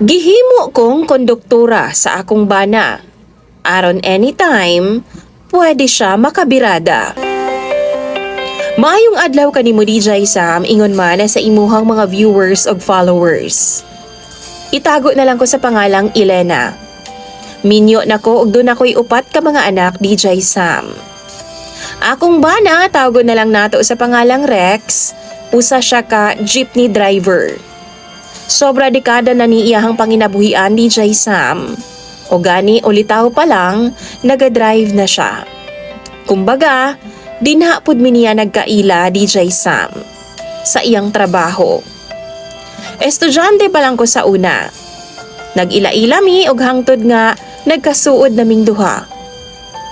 Gihimo kong konduktura sa akong bana. Aron anytime, pwede siya makabirada. Maayong adlaw kanimo DJ Sam ingon man sa imuhang mga viewers ug followers. Itago na lang ko sa pangalang Elena. Minyo na ko ug doon ako'y upat ka mga anak DJ Sam. Akong bana tawgon na lang nato sa pangalang Rex, usa siya ka jeepney driver. Sobra dekada na ni iyahang panginabuhian DJ Sam. O gani ulitaw pa lang, nagadrive na siya. Kumbaga, dinhapod mi niya nagkaila DJ Sam sa iyang trabaho. Estudyante pa lang ko sa una. Nag-ila-ila mi og hangtod nga nagkasuod naming duha.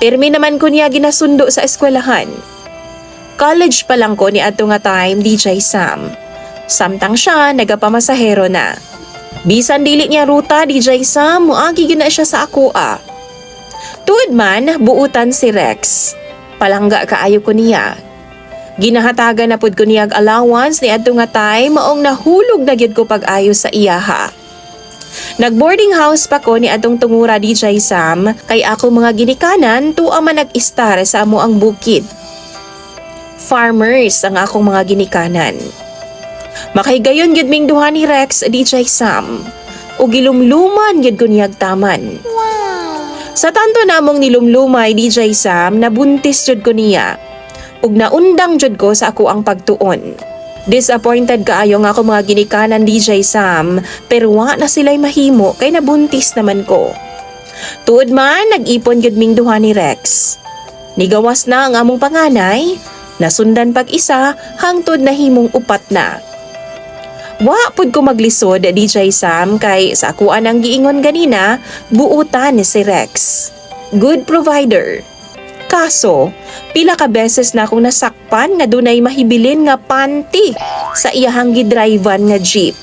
Permi naman ko niya ginasundo sa eskwelahan. College pa lang ko ni ato nga time DJ Sam. Samtang siya nagapamasahero na. Bisan dili niya ruta DJ Sam, muagi na siya sa ako ah. Tuod man, buutan si Rex. Palangga kaayo ko niya. Ginahatagan na pud ko niyag allowance ni adto nga time maong nahulog na gyud ko pag-ayo sa iyaha. Nag-boarding house pa ko ni atong tungura DJ Sam kay ako mga ginikanan tuwa man nag-istar sa amo ang bukid. Farmers ang akong mga ginikanan. Makaigayon gyud ming duha ni Rex DJ Sam. O gilumluman gyud ko niyag taman. Sa tanto namong nilumlumay DJ Sam nabuntis jud ko niya. Ug naundang jud ko sa ako ang pagtuon. Disappointed kaayo nga ako mga ginikanan DJ Sam pero wa na sila'y mahimo kay nabuntis naman ko. Tuod man nag-ipon gyud ming duha ni Rex. Nigawas na ang among panganay, nasundan pag isa hangtod na himong upat na. Wa pud ko maglisod DJ Sam kay sa akuan ang giingon ganina, buutan ni si Rex. Good provider. Kaso, pila ka beses na akong nasakpan nga dunay mahibilin nga panty sa iyahang gidrivean nga jeep.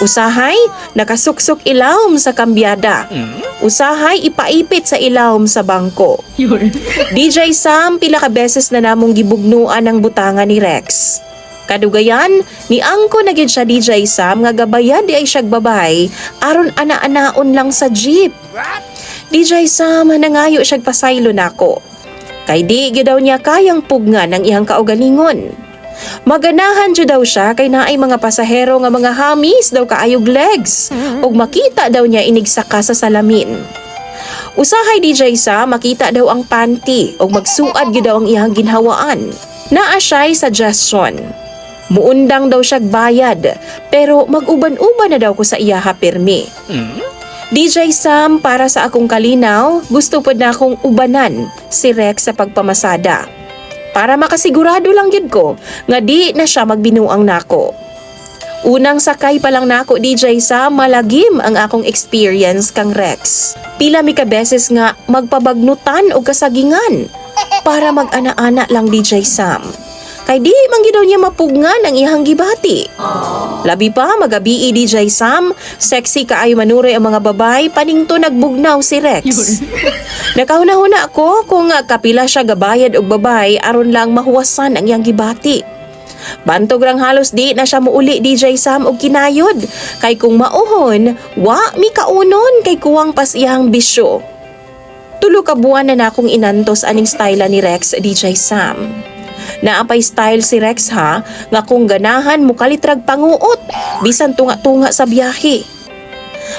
Usahay, nakasuksok ilawom sa kambyada. Usahay, ipaipit sa ilawom sa bangko. DJ Sam, pila ka beses na namong gibugnuan ang butangan ni Rex. Kadugayan, ni angko na siya DJ Sam nga gabayad di ay siyag babay aron ana-anaon lang sa jeep. DJ Sam, nangayo siyag pasaylo nako. Kay di gyud daw niya kayang pugnan ang iyang kaugalingon. Maganahan jud daw siya kay naay mga pasahero nga mga hamis daw kaayog legs ug makita daw niya inigsaka sa salamin. Usahay DJ sa makita daw ang panty ug magsuad gyud daw ang iyang ginhawaan. Naa siya'y suggestion. Muundang daw siya bayad pero mag-uban-uban na daw ko sa iyaha pirmi. DJ Sam, para sa akong kalinaw, gusto po na akong ubanan si Rex sa pagpamasada. Para makasigurado lang yun ko nga di na siya magbinuang nako. Unang sakay pa lang nako DJ Sam, malagim ang akong experience kang Rex. Pila mi ka beses nga magpabagnutan o kasagingan para mag-ana-ana lang DJ Sam. Kay di man gid daw niya mapugnan ang iyang gibati. Labi pa magabi DJ Sam, sexy kaayo manuroy ang mga babay, paningto nagbugnaw si Rex. Nakahuna-huna ako kung kapila siya gabayad og babay aron lang mahuwasan ang iyang gibati. Bantog rang halos di na siya muuli DJ Sam og kinayod. Kay kung mauhon, wa mi kaunon kay kuwang pas iyang bisyo. Tulo ka buwan na na akong inantos aning style ni Rex DJ Sam. Naapay style si Rex ha, nga kung ganahan mo kalitrag panguot, bisan tunga-tunga sa biyahe.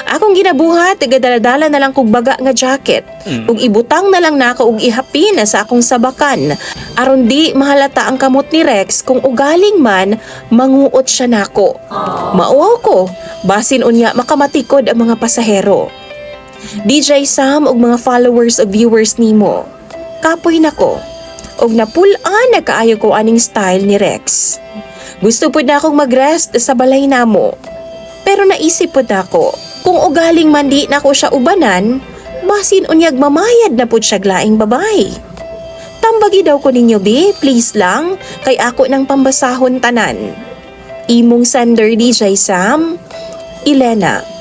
Akong ginabuhat, tagadaladala na lang kog baga nga jacket, ug ibutang na lang nako og ihapi na sa akong sabakan, aron di mahalata ang kamot ni Rex kung ugaling man manguot siya nako. Mauwaw ko, basin unya makamatikod ang mga pasahero. DJ Sam ug mga followers ug viewers nimo. Kapoy nako. Og napulaan na kaayo ko aning style ni Rex. Gusto pud na akong mag-rest sa balay namo. Pero naisip pud ako, kung ugaling man di na ko siya ubanan, basin unyag mamayad na pud siya glaing babay. Tambagi daw ko ninyo be, please lang, kay ako ng pambasahon tanan. Imong sender DJ Sam, Elena.